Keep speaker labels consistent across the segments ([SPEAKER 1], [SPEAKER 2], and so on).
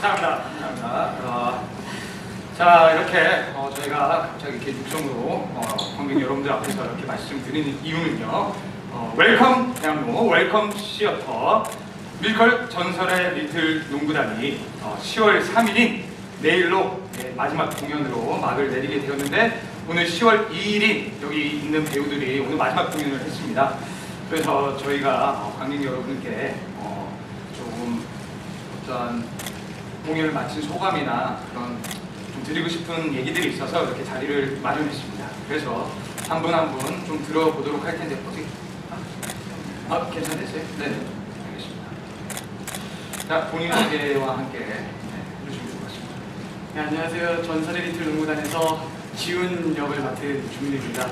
[SPEAKER 1] 감사합니다. 감사합니다. 어, 자 이렇게 어, 저희가 갑자기 이렇게 육성으로 어, 관객 여러분들 앞에서 이렇게 말씀 드리는 이유는요. 어, 웰컴 대학로 웰컴 시어터 뮤지컬 전설의 리틀 농구단이 어, 10월 3일인 내일로 네, 마지막 공연으로 막을 내리게 되었는데 오늘 10월 2일인 여기 있는 배우들이 오늘 마지막 공연을 했습니다. 그래서 저희가 어, 관객 여러분께 어, 조금 어떤 공연을 마친 소감이나 그런 좀 드리고 싶은 얘기들이 있어서 이렇게 자리를 마련했습니다. 그래서 한 분 한 분 좀 들어보도록 할 텐데 어떻게? 아, 아, 괜찮으세요? 네, 알겠습니다. 자, 본인 소개와 함께 네, 해주시면 좋을 것 같습니다.
[SPEAKER 2] 네, 안녕하세요. 전설의 리틀 농구단에서 지훈 역을 맡은 주민입니다.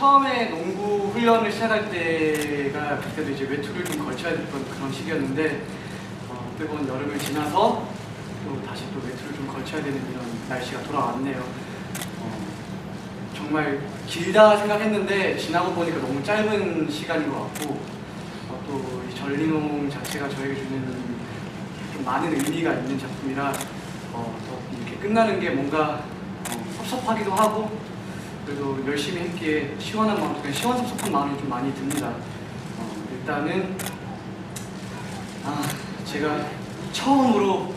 [SPEAKER 2] 처음에 농구 훈련을 시작할 때가 그때도 이제 외투를 좀 걸쳐야 됐던 그런 시기였는데 어, 뜨거운 여름을 지나서 또 다시 또 외투를 좀 걸쳐야 되는 이런 날씨가 돌아왔네요. 어, 정말 길다 생각했는데 지나고 보니까 너무 짧은 시간인 것 같고 어, 또이 전리농 자체가 저에게 주는 좀 많은 의미가 있는 작품이라 어, 더 이렇게 끝나는 게 뭔가 어, 섭섭하기도 하고 그래도 열심히 했기에 시원한 마음, 그냥 시원섭섭한 마음이 좀 많이 듭니다. 어, 일단은 아, 제가 처음으로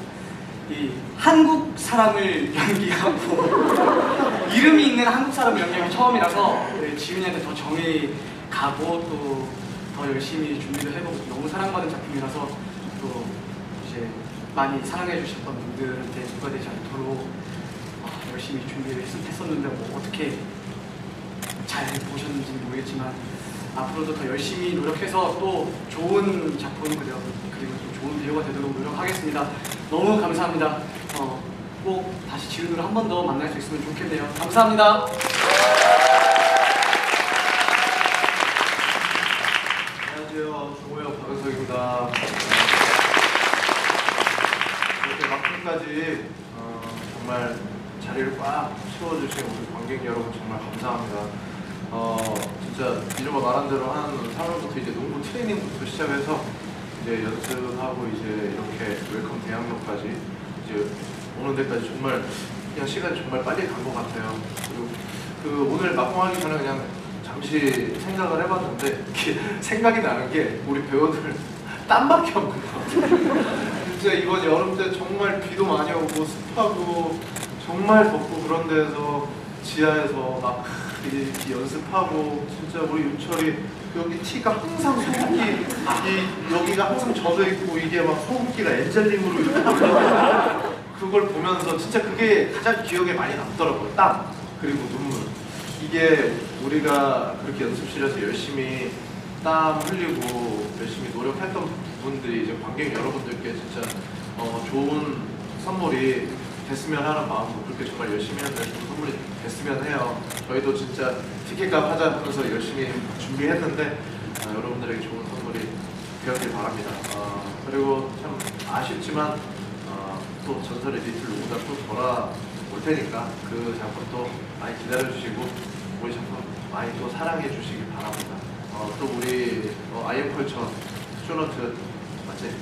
[SPEAKER 2] 이 한국 사람을 연기하고 이름이 있는 한국 사람 연기하기 처음이라서 네, 지훈이한테 더 정이 가고 또 더 열심히 준비도 해보고 너무 사랑받은 작품이라서 또 이제 많이 사랑해 주셨던 분들한테 누가 되지 않도록 아, 열심히 준비를 했- 했었는데 뭐 어떻게 잘 보셨는지 모르겠지만 앞으로도 더 열심히 노력해서 또 좋은 작품 그리고 그리고 또 좋은 배우가 되도록 노력하겠습니다. 너무 감사합니다. 어, 꼭 다시 지훈으로 한 번 더 만날 수 있으면 좋겠네요. 감사합니다.
[SPEAKER 3] 안녕하세요. 조호영 박은석입니다. 이렇게 막판까지 어, 정말 자리를 꽉 채워주신 우리 관객 여러분 정말 감사합니다. 어, 진짜 이루가 말한 대로 한 3월부터 이제 농구 트레이닝부터 시작해서 이제 연습하고 이제 이렇게 웰컴 대학로까지 이제 데까지 정말 그냥 시간이 정말 빨리 간 것 같아요. 그리고 그 오늘 막공하기 전에 그냥 잠시 생각을 해봤는데 생각이 나는 게 우리 배우들 땀밖에 없는 것 같아요. 진짜 이번 여름 때 정말 비도 많이 오고 습하고 정말 덥고 그런 데서 지하에서 막 이, 이 연습하고 진짜 우리 윤철이 여기 티가 항상 소금기 이 여기가 항상 젖어 있고 이게 막 소금기가 엔젤링으로 그걸 보면서 진짜 그게 가장 기억에 많이 남더라고요. 땀 그리고 눈물. 이게 우리가 그렇게 연습실에서 열심히 땀 흘리고 열심히 노력했던 부분들이 이제 관객 여러분들께 진짜 어, 좋은 선물이 됐으면 하는 마음으로 그렇게 정말 열심히 했는데 선물이 됐으면 해요. 저희도 진짜 티켓값 하자 하면서 열심히 준비했는데 어, 여러분들에게 좋은 선물이 되었길 바랍니다. 어, 그리고 참 아쉽지만 어, 또 전설의 리틀 누구다 또 돌아올 테니까 그 작품 또 많이 기다려주시고 우리 작품 많이 또 사랑해 주시기 바랍니다. 어, 또 우리 어, 아이엠컬처 쇼너트 맞지?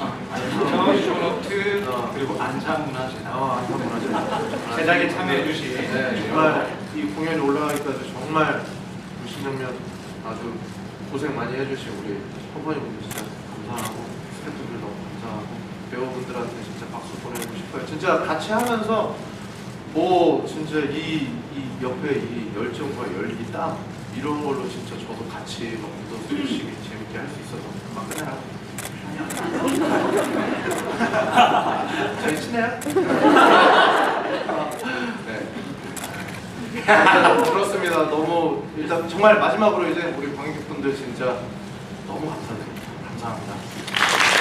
[SPEAKER 1] 아, 아니, 쇼노트
[SPEAKER 3] 어.
[SPEAKER 1] 그리고 안사문화재단
[SPEAKER 3] 어, 안타문화재
[SPEAKER 1] 제작에 참여해 주신
[SPEAKER 3] 네, 정말 이 공연이 올라가기까지 정말 무신장면 아주 고생 많이 해주신 우리 컴퍼니 분들 진짜 감사하고 스태프분들 너무 감사하고 배우분들한테 진짜 박수 보내고 싶어요. 진짜 같이 하면서 뭐 진짜 이, 이 옆에 이 열정과 열기 땀 이런 걸로 진짜 저도 같이 막 묻어서 열심히 재밌게 할 수 있어서 금방 끝내라고. 저희 친해요? 네. 그렇습니다. 너무 일단 정말 마지막으로 이제 우리 관객분들 진짜 너무 감사드립니다. 감사합니다.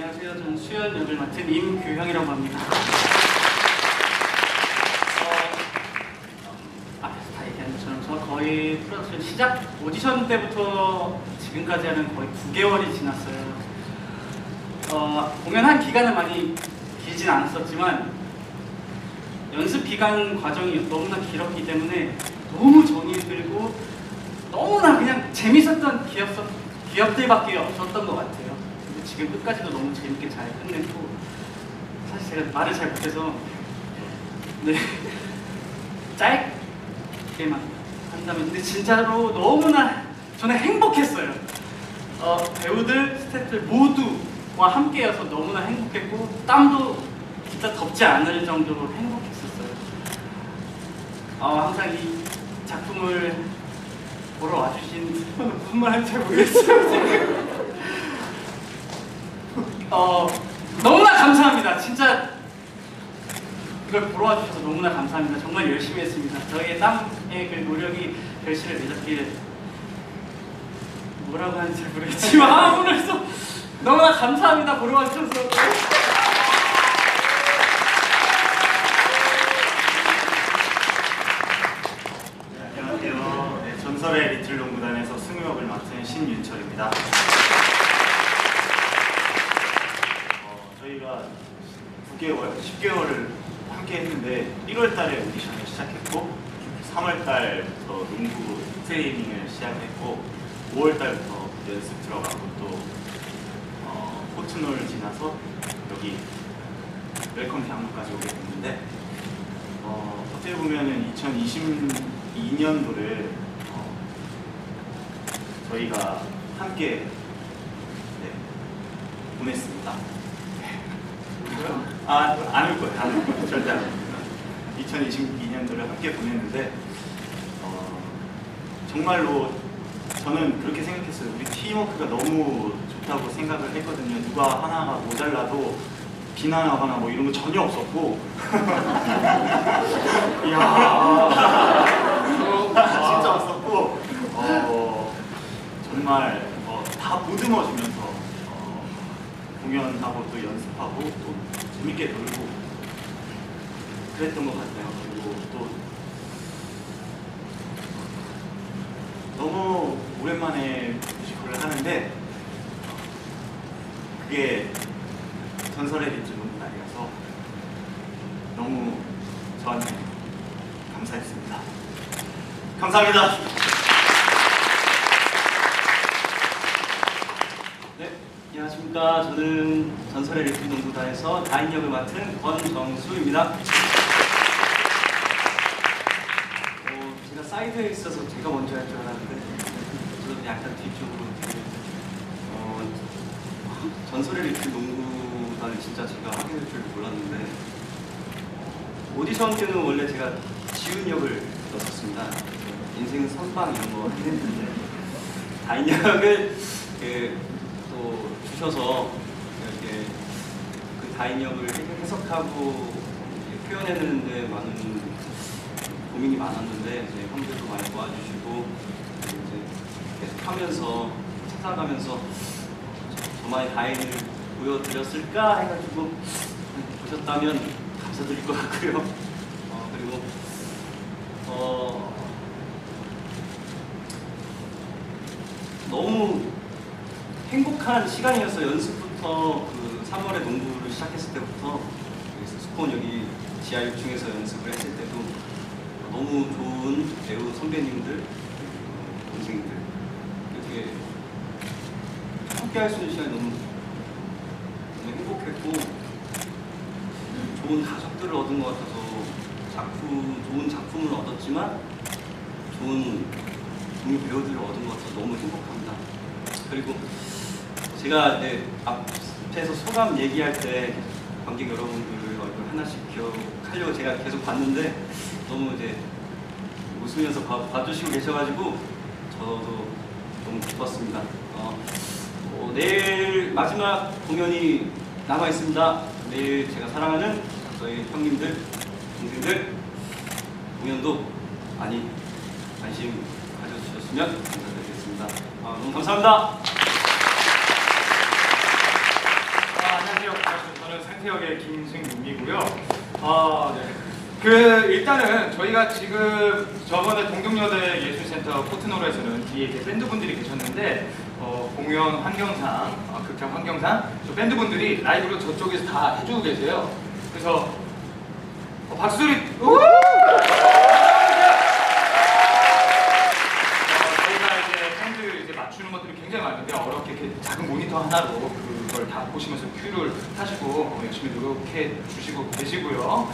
[SPEAKER 2] 안녕하세요. 저는 수연 역을 맡은 임규형이라고 합니다. 어, 앞에서 다 얘기한 것처럼 저 거의 프로덕션 시작 오디션 때부터 지금까지 하는 거의 9개월이 지났어요. 어, 공연한 기간은 많이 길진 않았었지만 연습 기간 과정이 너무나 길었기 때문에 너무 정이 들고
[SPEAKER 4] 재밌었던 기업, 기업들밖에 없었던 것 같아요. 지금 끝까지도 너무 재밌게 잘 끝냈고 사실 제가 말을 잘 못해서 네 짧게만 한다면 근데 진짜로 너무나 저는 행복했어요. 어, 배우들, 스태프들 모두와 함께여서 너무나 행복했고 땀도 진짜 덥지 않을 정도로 행복했었어요. 어, 항상 이 작품을 보러 와주신 무슨 말 하는지 잘 모르겠어요. 어, 너무나 감사합니다. 진짜 이걸 보러 와주셔서 너무나 감사합니다. 정말 열심히 했습니다. 저희의 땀의 그 노력이 결실을 맺었길 뭐라고 하는지 잘 모르겠지만 아무래도 너무나 감사합니다. 보러 와주셔서.
[SPEAKER 5] 네, 안녕하세요. 네, 전설의 리틀 농구단에서 승우 역을 맡은 신윤철입니다. 어, 저희가 9개월, 10개월을 함께 했는데 1월 달에 오디션을 시작했고 3월 달부터 농구 트레이닝을 시작했고 5월 달부터 연습 들어가고 또 어, 포트노를 지나서 여기 웰컴 대학로까지 오게 됐는데 어, 어떻게 보면은 2022년도를 어, 저희가 함께 네, 보냈습니다. 아, 안올 거예요. 안올 거예요. 절대 안 옵니다. 2022년도를 함께 보냈는데 어, 정말로 저는 그렇게 생각했어요. 우리 팀워크가 너무 좋다고 생각을 했거든요. 누가 하나가 모자라도 비난하거나 뭐 이런 거 전혀 없었고 이야 진짜 없었고 어, 정말 어, 다 보듬어주면서 어, 공연하고 또 연습하고 또 재밌게 놀고 그랬던 것 같아요. 그리고 또 너무 오랜만에 뮤지컬을 하는데 그게 전설의 농구 날이어서 너무 저한테 감사했습니다. 감사합니다.
[SPEAKER 6] 네, 안녕하십니까. 저는 전설의 리틀 농구단에서 다인 역을 맡은 권정수입니다. 어, 제가 사이드에 있어서 제가 먼저 할 줄 알았는데 저는 약간 뒤쪽으로 어, 전설의 리틀 농구단을 진짜 제가 될줄 몰랐는데 오디션 때는 원래 제가 지훈 역을 넣었습니다. 인생은 선방 이런 거 했는데 다인 역을 그, 또 주셔서 이렇게 그 다인 역을 해석하고 표현해내는데 많은 고민이 많았는데 이제 형들도 많이 도와주시고 이제 계속 하면서 찾아가면서 저- 저만의 다인을 보여드렸을까 해가지고 보셨다면 감사드릴 것 같고요. 어, 그리고 어, 너무 행복한 시간이었어요. 연습부터 그 3월에 농구를 시작했을 때부터 그 스콘 여기 지하 6층에서 연습을 했을 때도 너무 좋은 배우 선배님들, 어, 동생들 이렇게 함께 할 수 있는 시간이 너무, 너무 행복했고 좋은 가족들을 얻은 것 같아서 작품, 좋은 작품을 얻었지만 좋은 동료 배우들을 얻은 것 같아서 너무 행복합니다. 그리고 제가 이제 앞에서 소감 얘기할 때 관객 여러분들 얼굴 하나씩 기억하려고 제가 계속 봤는데 너무 이제 웃으면서 봐, 봐주시고 계셔가지고 저도 너무 기뻤습니다. 어, 어, 내일 마지막 공연이 남아 있습니다. 내일 제가 사랑하는 저희 형님들, 동생들 공연도 많이 관심 가져주셨으면 감사드리겠습니다. 아, 너무 감사합니다.
[SPEAKER 1] 아, 안녕하세요. 저는 상태역의 김승민이고요. 아, 네. 그 일단은 저희가 지금 저번에 동경여대 예술센터 포트노르에서는 뒤에 이렇게 밴드분들이 계셨는데 어, 공연 환경상, 아, 극장 환경상 저 밴드분들이 라이브로 저쪽에서 다 해주고 계세요. 그래서 어, 박수소리 우! 어, 저희가 이제 팬들 모니터 하나로 그걸 다 보시면서 큐를 타시고 어, 열심히 노력해 주시고 계시고요.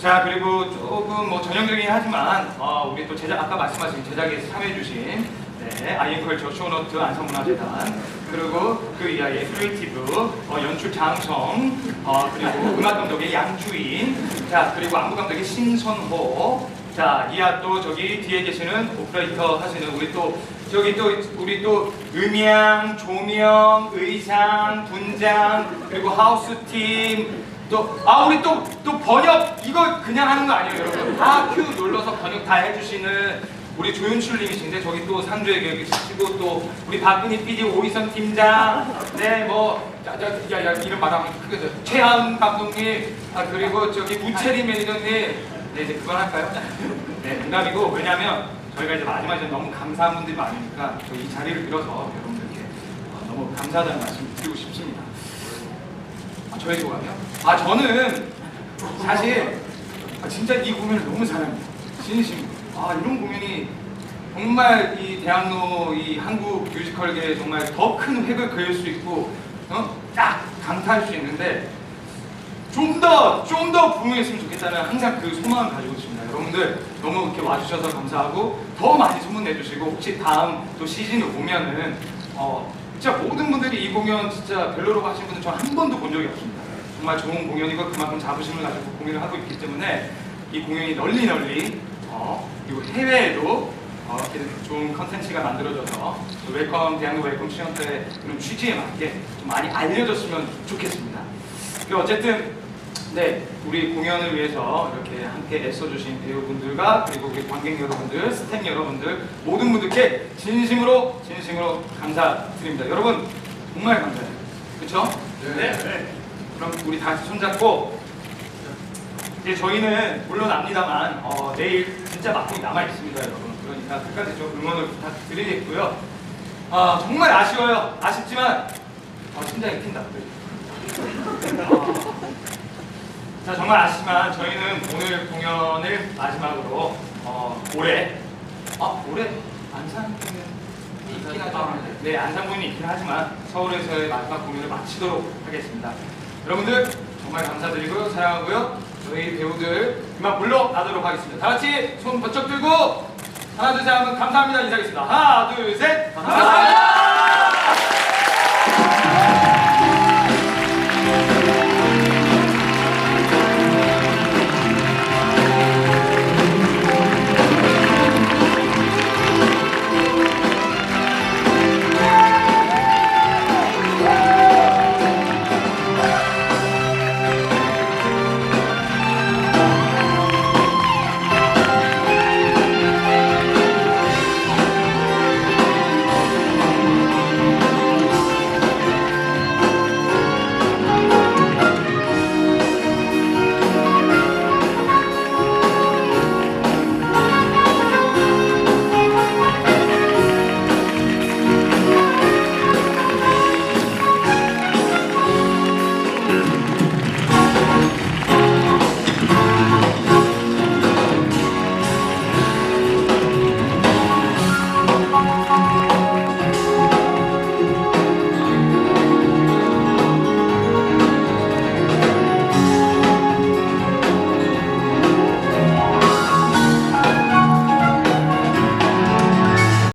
[SPEAKER 1] 자 그리고 조금 뭐 전형적이긴 하지만 어, 우리 또 제작 아까 말씀하신 제작에 참여해주신 네, 아이앵컬 저쇼노트 안성문화재단 그리고 그 이하의 크리에이티브 어, 연출 장성 어, 그리고 음악 감독의 양주인 자 그리고 안무 감독의 신선호 자 이하 또 저기 뒤에 계시는 오퍼레이터 하시는 우리 또 저기 또 우리 또 음향 조명 의상 분장 그리고 하우스 팀 또 아 우리 또 또 번역 이거 그냥 하는 거 아니에요 여러분 다큐 눌러서 번역 다 해주시는 우리 조윤출님이신데 저기 또 상주에 계시고 또 우리 박근희 PD 오이선 팀장 네뭐 야야 이름 말하면 크게 최하은 감독님 아 그리고 저기 우채리 매니저님 네 이제 그만 할까요? 네 농담이고 왜냐면 저희가 이제 마지막에 너무 감사한 분들이 많으니까 저이 자리를 빌어서 여러분들께 어, 너무 감사하다는 말씀 드리고 싶습니다. 아, 저희 좋아요? 아 저는 사실 아, 진짜 이 공연을 너무 사랑해요. 진심. 아 이런 공연이 정말 이 대학로 이 한국 뮤지컬계에 정말 더 큰 획을 그을 수 있고 어? 딱 강타할 수 있는데 좀 더 좀 더 부흥했으면 좋겠다는 항상 그 소망을 가지고 있습니다. 여러분들 너무 이렇게 와주셔서 감사하고 더 많이 소문 내주시고 혹시 다음 또 시즌 오면은 어 진짜 모든 분들이 이 공연 진짜 별로라고 하신 분들 저한 번도 본 적이 없습니다. 정말 좋은 공연이고 그만큼 자부심을 가지고 공연을 하고 있기 때문에 이 공연이 널리 널리 어 그리고 해외에도 어, 이렇게 좋은 컨텐츠가 만들어져서 또 웰컴 대한민국 웰컴 시연대 그런 취지에 맞게 좀 많이 알려졌으면 좋겠습니다. 그 어쨌든 네 우리 공연을 위해서 이렇게 함께 애써주신 배우분들과 그리고 우리 관객 여러분들, 스태프 여러분들 모든 분들께 진심으로 진심으로 감사드립니다. 여러분 정말 감사해요. 그렇죠?
[SPEAKER 3] 네.
[SPEAKER 1] 그럼 우리 다 같이 손잡고 이제 저희는 물론 압니다만 어, 내일 진짜 막공이 남아 있습니다, 여러분. 그러니까 끝까지 좀 응원을 부탁드리겠고요. 아 정말 아쉬워요. 아쉽지만 어, 심장이. 어, 자 정말 아쉽지만 저희는 오늘 공연을 마지막으로 어, 올해 아 올해 안산 공연이 있긴 하지만 네 안산 공연이 있긴 하지만 서울에서의 마지막 공연을 마치도록 하겠습니다. 여러분들 정말 감사드리고요 사랑하고요 저희 배우들 그만 물러나도록 하겠습니다. 다 같이 손 번쩍 들고 하나 둘 셋 하면 감사합니다 인사하겠습니다. 하나 둘 셋 감사합니다.